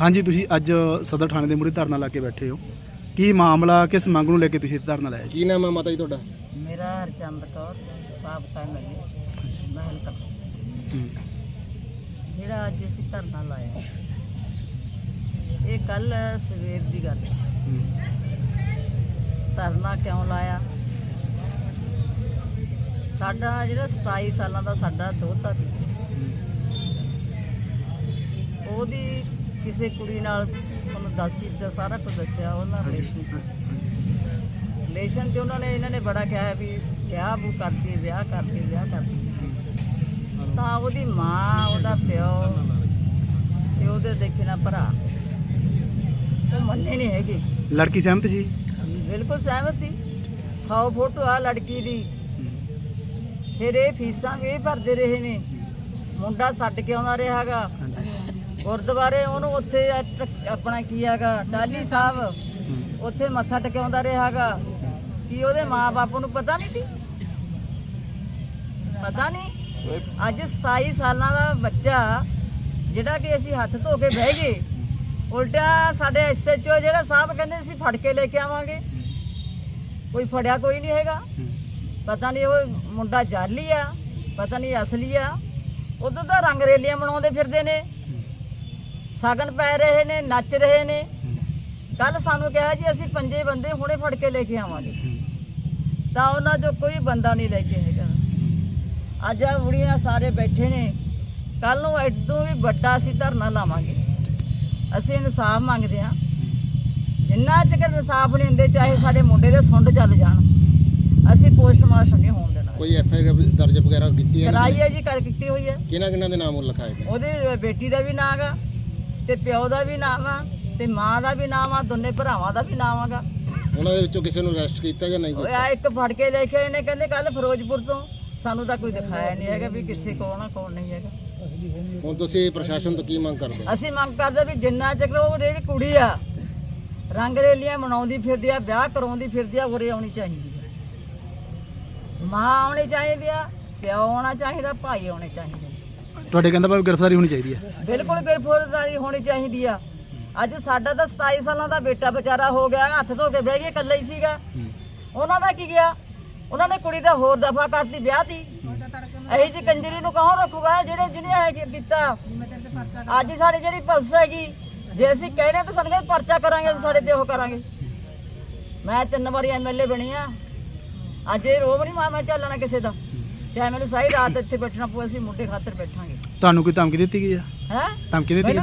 ਹਾਂਜੀ ਤੁਸੀਂ ਅੱਜ ਸਦਰ ਥਾਣੇ ਦੇ ਮੂਹਰੇ ਧਰਨਾ ਲਾ ਕੇ ਬੈਠੇ ਹੋ। ਕੀ ਮਾਮਲਾ ਕਿਸ ਮੰਗ ਨੂੰ ਲੈ ਕੇ ਤੁਸੀਂ ਧਰਨਾ ਲਾਇਆ ਜੀ? ਕੀ ਨਾਮ ਹੈ ਮਾਤਾ ਜੀ ਤੁਹਾਡਾ? ਮੇਰਾ ਹਰਚੰਦ ਕੌਰ ਸਾਬਕਾ ਐਮਐਲਏ ਮਹਿਲ ਕਾ ਹੂੰ, ਜਿਹੜਾ ਅੱਜ ਅਸੀਂ ਧਰਨਾ ਲਾਇਆ ਇਹ ਕੱਲ ਸਵੇਰ ਦੀ ਗੱਲ ਹੈ। ਹੂੰ, ਧਰਨਾ ਕਿਉਂ ਲਾਇਆ? ਸਾਡਾ ਜਿਹੜਾ 27 ਸਾਲਾਂ ਦਾ ਸਾਡਾ ਦੋਤਾ ਸੀ ਉਹਦੀ ਕਿਸੇ ਕੁੜੀ ਨਾਲ ਤੁਹਾਨੂੰ ਦੱਸ ਹੀ ਦਿੱਤਾ ਸਾਰਾ ਕੁਝ ਦੱਸਿਆ ਉਹਨਾਂ ਰਿਲੇਸ਼ਨ ਰਿਲੇਸ਼ਨ ਤੇ ਉਹਨਾਂ ਨੇ ਇਹਨਾਂ ਨੇ ਬੜਾ ਕਿਹਾ ਵੀ ਵਿਆਹ ਬੂ ਕਰਦੀ ਵਿਆਹ ਕਰਦੀ ਵਿਆਹ ਕਰਦੀ ਤਾਂ ਉਹਦੀ ਮਾਂ ਉਹਦਾ ਪਿਓ ਤੇ ਉਹਦੇ ਦੇਖੇ ਨਾ ਭਰਾ ਉਹ ਮੰਨੇ ਨਹੀਂ ਹੈਗੇ। ਲੜਕੀ ਸਹਿਮਤ ਸੀ? ਬਿਲਕੁਲ ਸਹਿਮਤ ਸੀ। 100 ਫੋਟੋ ਆ ਲੜਕੀ ਦੀ। ਫਿਰ ਇਹ ਫੀਸਾਂ ਵੀ ਭਰਦੇ ਰਹੇ ਨੇ। ਮੁੰਡਾ ਛੱਡ ਕੇ ਆਉਂਦਾ ਰਿਹਾਗਾ ਗੁਰਦੁਆਰੇ ਉਹਨੂੰ ਉੱਥੇ ਆਪਣਾ ਕੀ ਹੈਗਾ ਟਾਲੀ ਸਾਹਿਬ ਉੱਥੇ ਮੱਥਾ ਟਿਕਾਉਂਦਾ ਰਿਹਾਗਾ ਕੀ ਉਹਦੇ ਮਾਪੇ ਨੂੰ ਪਤਾ ਨਹੀਂ ਸੀ? ਪਤਾ ਨਹੀਂ? ਅੱਜ 27 ਸਾਲਾਂ ਦਾ ਬੱਚਾ ਜਿਹੜਾ ਕਿ ਅਸੀਂ ਹੱਥ ਧੋ ਕੇ ਬਹਿ ਗਏ। ਉਲਟਾ ਸਾਡੇ ਐਸਐਚਓ ਜਿਹੜਾ ਸਾਹਿਬ ਕਹਿੰਦੇ ਸੀ ਫੜ ਕੇ ਲੈ ਕੇ ਆਵਾਂਗੇ। ਕੋਈ ਫੜਿਆ ਕੋਈ ਨਹੀਂ ਹੈਗਾ। ਪਤਾ ਨਹੀਂ ਉਹ ਮੁੰਡਾ ਜਾਲੀ ਆ ਪਤਾ ਨਹੀਂ ਅਸਲੀ ਆ। ਉਦੋਂ ਤਾਂ ਰੰਗ ਰੇਲੀਆਂ ਮਨਾਉਂਦੇ ਫਿਰਦੇ ਨੇ। ਸਾਗਨ ਪੈ ਰਹੇ ਨੇ ਨੱਚ ਰਹੇ ਨੇ। ਕੱਲ ਸਾਨੂੰ ਕਿਹਾ ਜੀ ਅਸੀਂ ਪੰਜੇ ਬੰਦੇ ਹੁਣੇ ਫੜ ਕੇ ਲੈ ਕੇ ਆਵਾਂਗੇ। ਤਾਂ ਉਹਨਾਂ ਚੋਂ ਕੋਈ ਬੰਦਾ ਨਹੀਂ ਲੈ ਕੇ ਹੈਗਾ। ਅੱਜ ਆ ਬੁੜੀਆਂ ਸਾਰੇ ਬੈਠੇ ਨੇ। ਕੱਲ ਨੂੰ ਐਦੋਂ ਵੀ ਵੱਡਾ ਅਸੀਂ ਧਰਨਾ ਲਾਵਾਂਗੇ। ਅਸੀਂ ਇਨਸਾਫ ਮੰਗਦੇ ਹਾਂ। ਜਿੰਨਾ ਚਿਰ ਇਨਸਾਫ ਨਹੀਂ ਹੁੰਦੇ ਚਾਹੇ ਸਾਡੇ ਮੁੰਡੇ ਦੇ ਸੁੰਡ ਚੱਲ ਜਾਣ। ਅਸੀਂ ਪੋਸਟਮਾਰਟਮ ਨਹੀਂ ਹੋਣ ਦੇਣਾ। ਕੋਈ ਐਫ ਆਈ ਆਰ ਦਰਜ ਵਗੈਰਾ ਕੀਤੀ ਹੈ ਕਰਾਈ ਹੈ ਜੀ ਕਰ ਕੀਤੀ ਹੋਈ ਹੈ। ਕਿਹਨਾਂ ਕਿਹਨਾਂ ਦੇ ਨਾਮ ਲਿਖਾਏ ਗਏ ਉਹਦੇ ਬੇਟੀ ਦਾ ਵੀ ਨਾਮ ਆ ਤੇ ਪਿਓ ਦਾ ਵੀ ਨਾਮ ਆ ਤੇ ਮਾਂ ਦਾ ਵੀ ਨਾਮ ਆ ਦੋਨੇ ਭਰਾਵਾਂ ਦਾ ਵੀ ਨਾਮ ਆਗਾ। ਉਹਨਾਂ ਦੇ ਵਿੱਚੋਂ ਕਿਸੇ ਨੂੰ ਅਰੈਸਟ ਕੀਤਾ ਜਾਂ ਨਹੀਂ ਆ ਇੱਕ ਫੜ ਕੇ ਲੈ ਕੇ ਆਏ ਨੇ ਕਹਿੰਦੇ ਕੱਲ ਫਿਰੋਜ਼ਪੁਰ ਤੋਂ। ਸਾਨੂੰ ਤਾਂ ਕੋਈ ਦਿਖਾਇਆ ਨਹੀਂ ਹੈਗਾ ਵੀ ਕਿੱਥੇ ਕੌਣ ਆ ਕੌਣ ਨਹੀਂ ਹੈਗਾ। ਹੁਣ ਤੁਸੀਂ ਪ੍ਰਸ਼ਾਸਨ ਤੋਂ ਕੀ ਮੰਗ ਕਰਦੇ? ਅਸੀਂ ਮੰਗ ਕਰਦੇ ਵੀ ਜਿੰਨਾ ਚਿਰ ਉਹ ਜਿਹੜੀ ਕੁੜੀ ਆ ਰੰਗ ਰੇਲੀਆਂ ਮਨਾਉਂਦੀ ਫਿਰਦੀ ਆ ਵਿਆਹ ਕਰਾਉਂਦੀ ਫਿਰਦੀ ਆ ਉਰੇ ਆਉਣੀ ਚਾਹੀਦੀ ਆ। ਮਾਂ ਆਉਣੀ ਚਾਹੀਦੀ ਆ ਪਿਓ ਆਉਣਾ ਚਾਹੀਦਾ ਭਾਈ ਆਉਣੇ ਚਾਹੀਦੇ ਤੁਹਾਡੇ ਕਹਿੰਦਾ ਭਾਵੇਂ ਗ੍ਰਿਫਤਾਰੀ ਹੋਣੀ ਚਾਹੀਦੀ ਹੈ। ਬਿਲਕੁਲ ਗ੍ਰਿਫਤਾਰੀ ਹੋਣੀ ਚਾਹੀਦੀ ਆ। ਅੱਜ ਸਾਡਾ ਤਾਂ 27 ਸਾਲਾਂ ਦਾ ਬੇਟਾ ਵਿਚਾਰਾ ਹੋ ਗਿਆ ਹੱਥ ਧੋ ਕੇ ਬਹਿ ਗਿਆ ਇਕੱਲਾ ਹੀ ਸੀਗਾ। ਉਹਨਾਂ ਦਾ ਕੀ ਗਿਆ? ਉਹਨਾਂ ਨੇ ਕੁੜੀ ਦਾ ਹੋਰ ਦਫਾ ਕਰਤੀ ਵਿਆਹ ਤੀ। ਇਹੀ ਜੀ ਕੰਜਰੀ ਨੂੰ ਕੌਣ ਰੱਖੂਗਾ? ਜਿਹੜੇ ਜਿਹਨੇ ਹੈ ਕੀ ਕੀਤਾ? ਅੱਜ ਸਾਡੀ ਜਿਹੜੀ ਪੁਲਿਸ ਹੈਗੀ ਜੇ ਅਸੀਂ ਕਹਿਣੇ ਤਾਂ ਸਾਨੂੰ ਕਹਿੰਦੇ ਪਰਚਾ ਕਰਾਂਗੇ ਅਸੀਂ ਸਾਡੇ ਤੇ ਉਹ ਕਰਾਂਗੇ। ਮੈਂ ਤਿੰਨ ਵਾਰੀ ਐਮਐਲਏ ਬਣੀ ਆ। ਅੱਜ ਇਹ ਰੋਬ ਨਹੀਂ ਮੈਂ ਚੱਲਣਾ ਕਿਸੇ ਦਾ। ਚਾਹੇ ਮੈਨੂੰ ਸਾਰੀ ਰਾਤ ਇੱਥੇ ਬੈਠਣਾ ਪਊ ਅਸੀਂ ਮੁੰਡੇ ਖਾਤਰ ਬੈਠਾਂਗੇ। ਤੁਹਾਨੂੰ ਕੋਈ ਧਮਕੀ ਦਿੱਤੀ ਗਈ ਹੈ ਹੈ? ਧਮਕੀ ਦਿੱਤੀ ਗਈ? ਮੈਨੂੰ